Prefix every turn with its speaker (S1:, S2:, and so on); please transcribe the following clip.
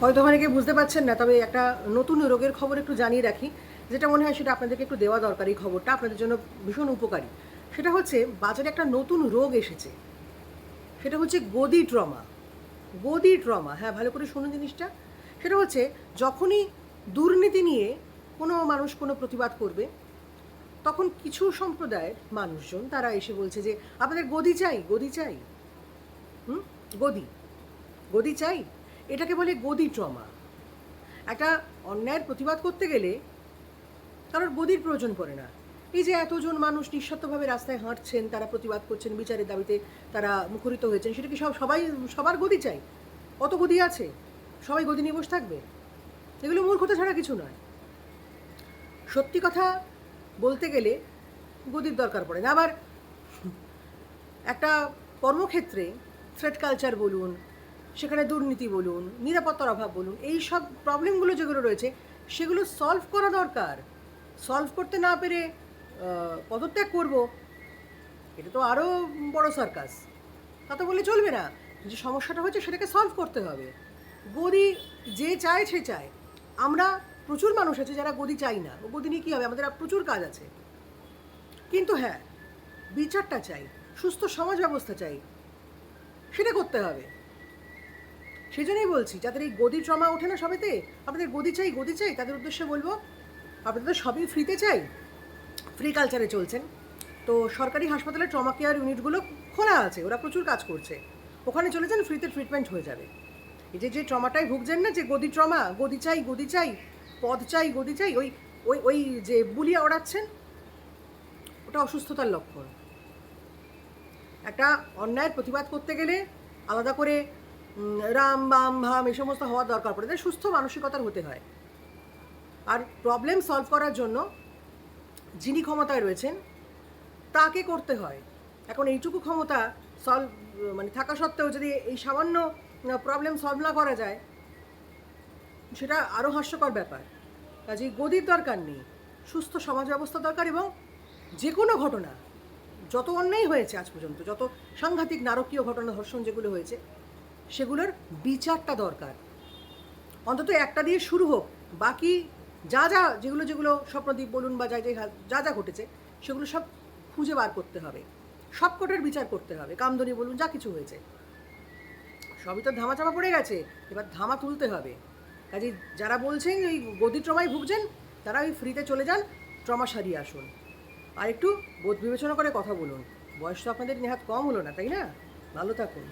S1: হয়তো অনেকে বুঝতে পারছেন না, তবে একটা নতুন রোগের খবর একটু জানিয়ে রাখি। যেটা মনে হয় সেটা আপনাদেরকে একটু দেওয়া দরকার খবরটা, আপনাদের জন্য ভীষণ উপকারী। সেটা হচ্ছে, বাজারে একটা নতুন রোগ এসেছে। সেটা হচ্ছে গদি ট্রমা। গদি ট্রমা হ্যাঁ ভালো করে শুনুন জিনিসটা। সেটা হচ্ছে, যখনই দুর্নীতি নিয়ে কোনো মানুষ কোনো প্রতিবাদ করবে, তখন কিছু সম্প্রদায়ের মানুষজন, তারা এসে বলছে যে, আপনাদের গদি চাই গদি চাই। হুম? গদি। গদি চাই? এটাকে বলে গদি ট্রমা। একটা অন্যায়ের প্রতিবাদ করতে গেলে কারোর গদির প্রয়োজন পড়ে না। এই যে এতজন মানুষ নিঃস্বার্থভাবে রাস্তায় হাঁটছেন, তারা প্রতিবাদ করছেন, বিচারের দাবিতে তারা মুখরিত হয়েছেন, সেটা কি সব সবাই, সবার গদি চাই? কত গদি আছে? সবাই গদি নিয়ে বসে থাকবে? এগুলো মূর্খতা ছাড়া কিছু নয়। সত্যি কথা বলতে গেলে গদির দরকার পড়ে না। আবার একটা কর্মক্ষেত্রে থ্রেড কালচার বলুন সেখানে দুর্নীতি বলুন, নিরাপত্তার অভাব বলুন, এই সব প্রবলেমগুলো যেগুলো রয়েছে, সেগুলো সলভ করা দরকার। সলভ করতে না পেরে পদত্যাগ করব। এটা তো আরও বড় সার্কাস তা তো বলে চলবে না। যে সমস্যাটা হচ্ছে সেটাকে সলভ করতে হবে। গদি যে চায় সে চায়। আমরা প্রচুর মানুষ আছে যারা গদি চাই না। গদি নিয়ে কী হবে? আমাদের প্রচুর কাজ আছে। কিন্তু হ্যাঁ বিচারটা চাই, সুস্থ সমাজ ব্যবস্থা চাই। সেটা করতে হবে। সেই জন্যই বলছি, যাদের এই গদি ট্রমা ওঠে না সবেতে, আপনাদের গদি চাই গদি চাই, তাদের উদ্দেশ্যে বলব, আপনাদের তো সবই ফ্রিতে চাই। ফ্রি কালচারে চলছেন। তো সরকারি হাসপাতালে ট্রমা কেয়ার ইউনিটগুলো খোলা আছে, ওরা প্রচুর কাজ করছে। ওখানে চলে যান ফ্রিতে ট্রিটমেন্ট হয়ে যাবে। এই যে যে ট্রমাটায় ভুগছেন না, যে গদি ট্রমা গদি চাই গদি চাই, পদ চাই, গদি চাই, ওই ওই ওই যে বুলিয়া ওড়াচ্ছেন, ওটা অসুস্থতার লক্ষণ। একটা অন্যায়ের প্রতিবাদ করতে গেলে আলাদা করে রাম, বাম, ভাম, এই সমস্ত হওয়ার দরকার পড়ে। তাই সুস্থ মানসিকতার হতে হয়। আর প্রবলেম সলভ করার জন্য যিনি ক্ষমতায় রয়েছেন, তাকে করতে হয়। এখন এইটুকু ক্ষমতা সলভ মানে থাকা সত্ত্বেও যদি এই সামান্য প্রবলেম সলভ না করা যায়, সেটা আরও হাস্যকর ব্যাপার। কাজেই গদির দরকার নেই, সুস্থ সমাজ ব্যবস্থা দরকার এবং যে কোনো ঘটনা, যত অন্যায় হয়েছে আজ পর্যন্ত, যত সাংঘাতিক, নারকীয় ঘটনা, ধর্ষণ যেগুলো হয়েছে সেগুলোর বিচারটা দরকার। অন্তত একটা দিয়ে শুরু হোক। বাকি যা যা, যেগুলো যেগুলো স্বপ্নদ্বীপ বলুন বা যা যা- যা ঘটেছে, সেগুলো সব খুঁজে বার করতে হবে। সবকটার বিচার করতে হবে। কামদনি বলুন, যা কিছু হয়েছে। সবই তো ধামা চাপা পড়ে গেছে। এবার ধামা তুলতে হবে। কাজে যারা বলছেন এই গদি ট্রমায় ভুগছেন, তারা ওই ফ্রিতে চলে যান, ট্রমা সারিয়ে আসুন। আর একটু বোধ বিবেচনা করে কথা বলুন। বয়স তো আপনাদের নেহাত কম হলো না, তাই না? ভালো থাকুন।